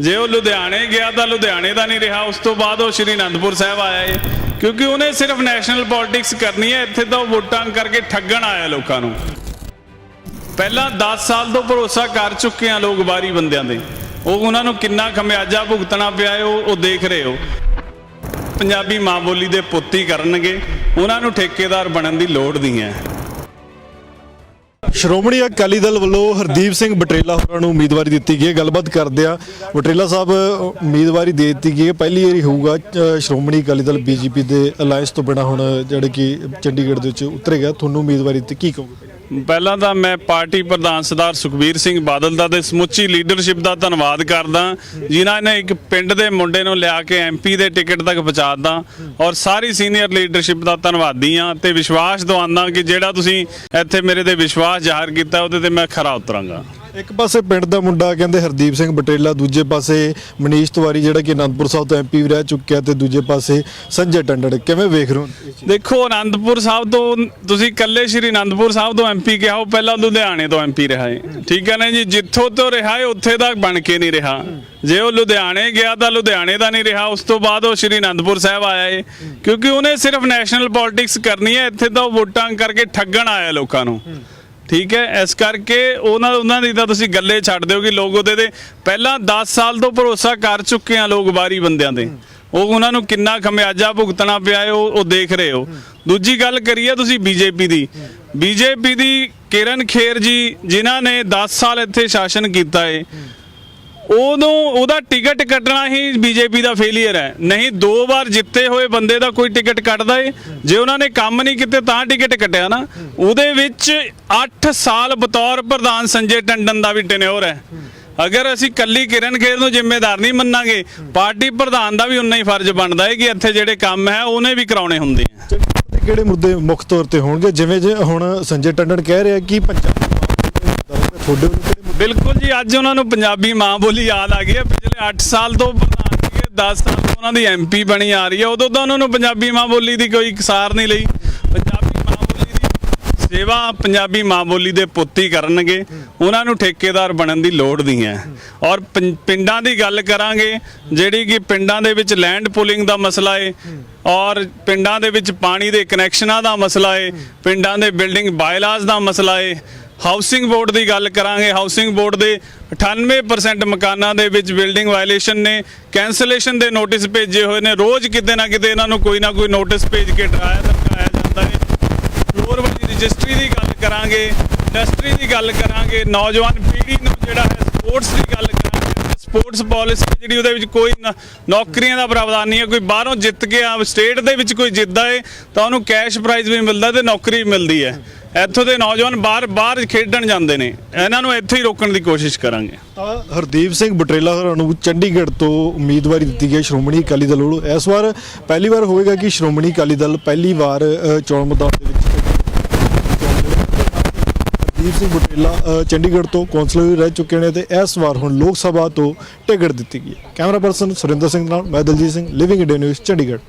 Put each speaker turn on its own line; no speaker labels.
ਜੇ ਉਹ ਲੁਧਿਆਣੇ ਗਿਆ ਤਾਂ ਲੁਧਿਆਣੇ ਦਾ ਨਹੀਂ ਰਿਹਾ, ਉਸ ਤੋਂ ਬਾਅਦ ਉਹ ਸ਼੍ਰੀ ਅਨੰਦਪੁਰ ਸਾਹਿਬ ਆਇਆ ਏ ਕਿਉਂਕਿ ਉਹਨੇ ਸਿਰਫ ਨੈਸ਼ਨਲ ਪੋਲਿਟਿਕਸ ਕਰਨੀ ਹੈ, ਇੱਥੇ ਤਾਂ ਉਹ ਵੋਟਾਂ ਕਰਕੇ ਠੱਗਣ ਆਇਆ ਲੋਕਾਂ ਨੂੰ। ਪਹਿਲਾਂ 10 ਸਾਲ ਤੋਂ ਭਰੋਸਾ ਕਰ ਚੁੱਕੇ ਆ ਲੋਕ ਬਾਰੀ ਬੰਦਿਆਂ ਦੇ ਉਹ ਉਹਨਾਂ ਨੂੰ ਕਿੰਨਾ ਖਮਿਆਜਾ ਭੁਗਤਣਾ ਪਿਆ ਹੈ, ਉਹ ਦੇਖ ਰਹੇ ਹੋ। ਪੰਜਾਬੀ ਮਾਂ ਬੋਲੀ ਦੇ ਪੁੱਤੀ ਕਰਨਗੇ। ਉਹਨਾਂ ਨੂੰ ਠੇਕੇਦਾਰ ਬਣਨ ਦੀ ਲੋੜ ਨਹੀਂ ਹੈ।
ਸ਼੍ਰੋਮਣੀ ਅਕਾਲੀ ਦਲ ਵੱਲੋਂ ਹਰਦੀਪ ਸਿੰਘ ਬਟਰੇਲਾ ਹੋਰਾਂ ਨੂੰ ਉਮੀਦਵਾਰੀ ਦਿੱਤੀ ਗਈ ਹੈ। ਗੱਲਬਾਤ ਕਰਦੇ ਆ ਬਟਰੇਲਾ ਸਾਹਿਬ, ਉਮੀਦਵਾਰੀ ਦੇ ਦਿੱਤੀ ਗਈ ਹੈ। ਪਹਿਲੀ ਵਾਰੀ ਹੋਊਗਾ ਸ਼੍ਰੋਮਣੀ ਅਕਾਲੀ ਦਲ ਬੀਜੇਪੀ ਦੇ ਅਲਾਈਅੰਸ ਤੋਂ ਬਿਨਾ ਹੁਣ, ਜਿਹੜੇ ਕਿ ਚੰਡੀਗੜ੍ਹ ਦੇ ਵਿੱਚ ਉਤਰੇਗਾ। ਤੁਹਾਨੂੰ ਉਮੀਦਵਾਰੀ ਦਿੱਤੀ ਕੀ ਕਹੋਗੇ?
ਪਹਿਲਾਂ ਤਾਂ ਮੈਂ ਪਾਰਟੀ ਪ੍ਰਧਾਨ ਸਰਦਾਰ ਸੁਖਬੀਰ ਸਿੰਘ ਬਾਦਲ ਦਾ ਤੇ ਸਮੁੱਚੀ ਲੀਡਰਸ਼ਿਪ ਦਾ ਧੰਨਵਾਦ ਕਰਦਾ। ਜਿਨ੍ਹਾਂ ਨੇ ਇੱਕ ਪਿੰਡ ਦੇ ਮੁੰਡੇ ਨੂੰ ਲਿਆ ਕੇ ਐਮਪੀ ਦੇ ਟਿਕਟ ਤੱਕ ਪਹੁੰਚਾਤਾ ਔਰ ਸਾਰੀ ਸੀਨੀਅਰ ਲੀਡਰਸ਼ਿਪ ਦਾ ਧੰਨਵਾਦੀ ਆ ਤੇ ਵਿਸ਼ਵਾਸ ਦਵਾਉਂਦਾ ਕਿ ਜਿਹੜਾ ਤੁਸੀਂ ਇੱਥੇ ਮੇਰੇ ਤੇ ਵਿਸ਼ਵਾਸ ਜ਼ਾਹਰ ਕੀਤਾ, ਉਹਦੇ ਤੇ ਮੈਂ ਖਰਾ ਉਤਰਾਂਗਾ।
ਇੱਕ ਪਾਸੇ ਪਿੰਡ ਦਾ ਮੁੰਡਾ ਕਹਿੰਦੇ ਹਰਦੀਪ ਸਿੰਘ ਬਟੇਲਾ, ਦੂਜੇ ਪਾਸੇ ਮਨੀਸ਼ ਤਿਵਾਰੀ ਜਿਹੜਾ ਕਿ ਅਨੰਦਪੁਰ ਸਾਹਿਬ ਤੋਂ ਐਮਪੀ ਵੀ ਰਹਿ ਚੁੱਕਿਆ ਤੇ ਦੂਜੇ ਪਾਸੇ ਸੰਜੇ ਟੰਡਨ। ਕਿਵੇਂ ਵੇਖ ਰਹੇ ਹੋ?
ਦੇਖੋ ਆਨੰਦਪੁਰ ਸਾਹਿਬ ਤੋਂ ਤੁਸੀਂ ਇਕੱਲੇ ਸ਼੍ਰੀ ਆਨੰਦਪੁਰ ਸਾਹਿਬ ਤੋਂ ਐਮਪੀ ਕਿਹਾ, ਉਹ ਪਹਿਲਾਂ ਲੁਧਿਆਣੇ ਤੋਂ ਐਮਪੀ ਰਿਹਾ ਹੈ ਠੀਕ ਹੈ ਨਾ ਜੀ? ਜਿੱਥੋਂ ਤੋਂ ਰਿਹਾ ਹੈ ਉੱਥੇ ਦਾ ਬਣ ਕੇ ਨਹੀਂ ਰਿਹਾ। ਜੇ ਉਹ ਲੁਧਿਆਣੇ ਗਿਆ ਤਾਂ ਲੁਧਿਆਣੇ ਦਾ ਨਹੀਂ ਰਿਹਾ, ਉਸ ਤੋਂ ਬਾਅਦ ਉਹ ਸ਼੍ਰੀ ਅਨੰਦਪੁਰ ਸਾਹਿਬ ਆਇਆ ਏ। ਕਿਉਂਕਿ ਉਹਨੇ ਸਿਰਫ ਨੈਸ਼ਨਲ ਪੋਲਿਟਿਕਸ ਕਰਨੀ ਹੈ, ਇੱਥੇ ਤਾਂ ਉਹ ਵੋਟਾਂ ਕਰਕੇ ਠੱਗਣ ਆਇਆ ਲੋਕਾਂ ਨੂੰ। ਠੀਕ ਹੈ, ਇਸ ਕਰਕੇ ਉਹਨਾਂ ਉਹਨਾਂ ਦੀ ਤਾਂ ਤੁਸੀਂ ਗੱਲੇ ਛੱਡ ਦਿਓ ਕਿ ਲੋਕ ਉਹਦੇ ਤੇ ਪਹਿਲਾਂ 10 ਸਾਲ ਤੋਂ ਭਰੋਸਾ ਕਰ ਚੁੱਕੇ ਆ ਲੋਕ ਬਾਰੀ ਬੰਦਿਆਂ ਦੇ ਉਹ ਉਹਨਾਂ ਨੂੰ ਕਿੰਨਾ ਖਮਿਆਜਾ ਭੁਗਤਣਾ ਪਿਆ ਹੈ, ਉਹ ਉਹ ਦੇਖ ਰਹੇ ਹੋ। ਦੂਜੀ ਗੱਲ ਕਰੀਏ ਤੁਸੀਂ ਬੀਜੇਪੀ ਦੀ। ਬੀਜੇਪੀ ਦੀ ਕਿਰਨ ਖੇਰ ਜੀ, ਜਿਨ੍ਹਾਂ ਨੇ 10 ਸਾਲ ਇੱਥੇ ਸ਼ਾਸਨ ਕੀਤਾ ਹੈ ਉਦੋਂ ਉਹਦਾ ਟਿਕਟ ਕੱਟਣਾ ਹੀ ਬੀਜੇਪੀ ਦਾ ਫੇਲਿਅਰ ਹੈ। ਨਹੀਂ, ਦੋ ਵਾਰ ਜਿੱਤੇ ਹੋਏ ਬੰਦੇ ਦਾ ਕੋਈ ਟਿਕਟ ਕੱਟਦਾ ਏ। ਜੇ ਉਹਨਾਂ ਨੇ ਕੰਮ ਨਹੀਂ ਕੀਤੇ ਤਾਂ ਟਿਕਟ ਕੱਟਿਆ ਨਾ। ਉਹਦੇ ਵਿੱਚ 8 ਸਾਲ ਬਤੌਰ ਪ੍ਰਧਾਨ ਸੰਜੇ ਟੰਡਨ ਦਾ ਵੀ ਟੈਨਿਓਰ ਹੈ। ਅਗਰ ਅਸੀਂ ਕੱਲੀ ਕਿਰਨ ਖੇਰ ਨੂੰ ਜ਼ਿੰਮੇਦਾਰ ਨਹੀਂ ਮੰਨਾਂਗੇ, ਪਾਰਟੀ ਪ੍ਰਧਾਨ ਦਾ ਵੀ ਉਨਾ ਹੀ ਫਰਜ਼ ਬਣਦਾ ਹੈ ਕਿ ਇੱਥੇ ਜਿਹੜੇ ਕੰਮ ਹੈ, ਉਹਨੇ ਵੀ ਕਰਾਉਣੇ ਹੁੰਦੇ ਆ।
ਕਿਹੜੇ ਮੁੱਦੇ ਮੁੱਖ ਤੌਰ ਤੇ ਹੋਣਗੇ? ਜਿਵੇਂ ਜੇ ਹੁਣ ਸੰਜੇ ਟੰਡਨ ਕਹਿ ਰਿਹਾ ਕਿ ਪੰਜਾਬ ਤੁਹਾਡੇ
ਬਿਲਕੁਲ ਜੀ, ਅੱਜ ਉਹਨਾਂ ਨੂੰ ਪੰਜਾਬੀ ਮਾਂ ਬੋਲੀ ਯਾਦ ਆ ਗਈ ਹੈ। ਪਿਛਲੇ 8 ਸਾਲ ਤੋਂ ਪ੍ਰਧਾਨ ਸੀਗੇ 10 ਸਾਲ ਤੋਂ ਉਹਨਾਂ ਦੀ ਐਮਪੀ ਬਣੀ ਆ ਰਹੀ ਹੈ। ਉਦੋਂ ਤਾਂ ਉਹਨਾਂ ਨੂੰ ਪੰਜਾਬੀ ਮਾਂ ਬੋਲੀ ਦੀ ਕੋਈ ਇਕਸਾਰ ਨਹੀਂ ਲਈ। ਪੰਜਾਬੀ ਮਾਂ ਬੋਲੀ ਦੀ ਸੇਵਾ ਪੰਜਾਬੀ ਮਾਂ ਬੋਲੀ ਦੇ ਪੁੱਤ ਹੀ ਕਰਨਗੇ। ਉਹਨਾਂ ਨੂੰ ਠੇਕੇਦਾਰ ਬਣਨ ਦੀ ਲੋੜ ਨਹੀਂ ਹੈ। ਔਰ ਪਿੰਡਾਂ ਦੀ ਗੱਲ ਕਰਾਂਗੇ, ਜਿਹੜੀ ਕਿ ਪਿੰਡਾਂ ਦੇ ਵਿੱਚ ਲੈਂਡ ਪੁਲਿੰਗ ਦਾ ਮਸਲਾ ਏ, ਔਰ ਪਿੰਡਾਂ ਦੇ ਵਿੱਚ ਪਾਣੀ ਦੇ ਕਨੈਕਸ਼ਨਾਂ ਦਾ ਮਸਲਾ ਏ, ਪਿੰਡਾਂ ਦੇ ਬਿਲਡਿੰਗ ਬਾਇਲਾਜ਼ ਦਾ ਮਸਲਾ ਏ ਹਾਊਸਿੰਗ ਬੋਰਡ ਦੀ ਗੱਲ ਕਰਾਂਗੇ। ਹਾਊਸਿੰਗ ਬੋਰਡ ਦੇ 98% ਮਕਾਨਾਂ ਦੇ ਵਿੱਚ ਬਿਲਡਿੰਗ ਵਾਇਲੇਸ਼ਨ ਨੇ। ਕੈਂਸਲੇਸ਼ਨ ਦੇ ਨੋਟਿਸ ਭੇਜੇ ਹੋਏ ਨੇ। ਰੋਜ਼ ਕਿਤੇ ਨਾ ਕਿਤੇ ਇਹਨਾਂ ਨੂੰ ਕੋਈ ਨਾ ਕੋਈ ਨੋਟਿਸ ਭੇਜ ਕੇ ਡਰਾਇਆ ਧਮਕਾਇਆ ਜਾਂਦਾ ਹੈ। ਫਲੋਰ ਵਾਲੀ ਰਜਿਸਟਰੀ ਦੀ ਗੱਲ ਕਰਾਂਗੇ, ਇੰਡਸਟਰੀ ਦੀ ਗੱਲ ਕਰਾਂਗੇ, ਨੌਜਵਾਨ ਪੀੜ੍ਹੀ ਨੂੰ ਜਿਹੜਾ ਹੈ ਸਪੋਰਟਸ ਦੀ ਗੱਲ ਕਰਾਂਗੇ। ਸਪੋਰਟਸ ਪਾਲਿਸੀ ਜਿਹੜੀ ਉਹਦੇ ਵਿੱਚ ਕੋਈ ਨੌਕਰੀਆਂ ਦਾ ਪ੍ਰਾਵਧਾਨ ਨਹੀਂ ਹੈ, ਕੋਈ ਬਾਹਰੋਂ ਜਿੱਤ ਕੇ ਆ ਸਟੇਟ ਦੇ ਵਿੱਚ ਕੋਈ ਜਿੱਤਦਾ ਏ ਤਾਂ ਉਹਨੂੰ ਕੈਸ਼ ਪ੍ਰਾਈਜ਼ ਵੀ ਮਿਲਦਾ ਤੇ ਨੌਕਰੀ ਵੀ ਮਿਲਦੀ ਹੈ। ਇੱਥੋਂ ਦੇ ਨੌਜਵਾਨ ਬਾਹਰ ਬਾਹਰ ਖੇਡਣ ਜਾਂਦੇ ਨੇ। ਇਹਨਾਂ ਨੂੰ ਇੱਥੇ ਹੀ ਰੋਕਣ ਦੀ ਕੋਸ਼ਿਸ਼ ਕਰਾਂਗੇ।
ਤਾਂ ਹਰਦੀਪ ਸਿੰਘ ਬਟਰੇਲਾ ਹੋਰਾਂ ਨੂੰ ਚੰਡੀਗੜ੍ਹ ਤੋਂ ਉਮੀਦਵਾਰੀ ਦਿੱਤੀ ਗਈ ਹੈ ਸ਼੍ਰੋਮਣੀ ਅਕਾਲੀ ਦਲ ਵੱਲੋਂ। ਇਸ ਵਾਰ ਪਹਿਲੀ ਵਾਰ ਹੋਵੇਗਾ ਕਿ ਸ਼੍ਰੋਮਣੀ ਅਕਾਲੀ ਦਲ ਪਹਿਲੀ ਵਾਰ ਚੋਣ ਮੈਦਾਨ ਦੇ ਵਿੱਚ ਹਰਦੀਪ ਸਿੰਘ ਬਟੇਲਾ ਚੰਡੀਗੜ੍ਹ ਤੋਂ ਕੌਂਸਲਰ ਵੀ ਰਹਿ ਚੁੱਕੇ ਨੇ ਤੇ ਇਸ ਵਾਰ ਹੁਣ ਲੋਕ ਸਭਾ ਤੋਂ ਟਿਕਟ ਦਿੱਤੀ ਗਈ ਹੈ। ਕੈਮਰਾ ਪਰਸਨ ਸੁਰਿੰਦਰ ਸਿੰਘ ਨਾਲ, ਮੈਂ Daljit Singh living India news Chandigarh.